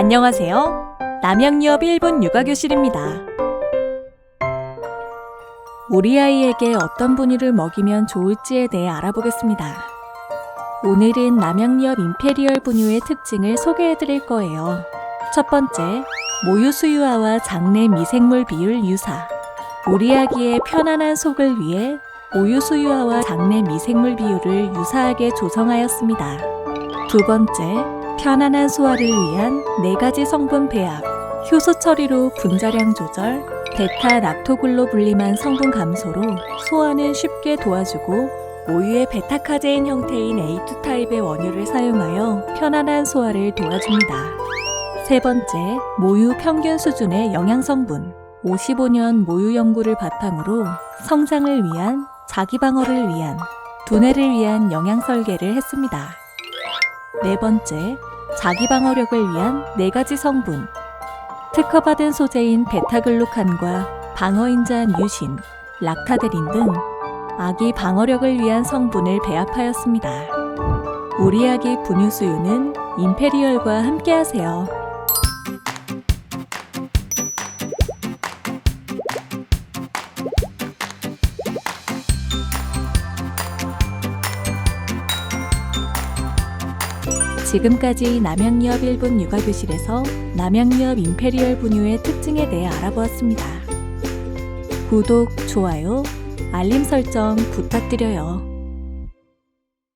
안녕하세요. 남양유업 1분 육아교실입니다. 우리 아이에게 어떤 분유를 먹이면 좋을지에 대해 알아보겠습니다. 오늘은 남양유업 임페리얼 분유의 특징을 소개해 드릴 거예요. 첫 번째, 모유 수유화와 장내 미생물 비율 유사. 우리 아기의 편안한 속을 위해 모유 수유화와 장내 미생물 비율을 유사하게 조성하였습니다. 두 번째, 편안한 소화를 위한 네 가지 성분 배합, 효소 처리로 분자량 조절, 베타 락토글로불림한 성분 감소로 소화는 쉽게 도와주고 모유의 베타카제인 형태인 A2 타입의 원유를 사용하여 편안한 소화를 도와줍니다. 세 번째, 모유 평균 수준의 영양 성분. 55년 모유 연구를 바탕으로 성장을 위한 자기 방어를 위한 두뇌를 위한 영양 설계를 했습니다. 네 번째, 자기 방어력을 위한 네 가지 성분. 특허받은 소재인 베타글루칸과 방어인자한 유신, 락타데린 등 아기 방어력을 위한 성분을 배합하였습니다. 우리 아기 분유 수유는 임페리얼과 함께하세요. 지금까지 남양유업 1분 육아교실에서 남양유업 임페리얼 분유의 특징에 대해 알아보았습니다. 구독, 좋아요, 알림 설정 부탁드려요.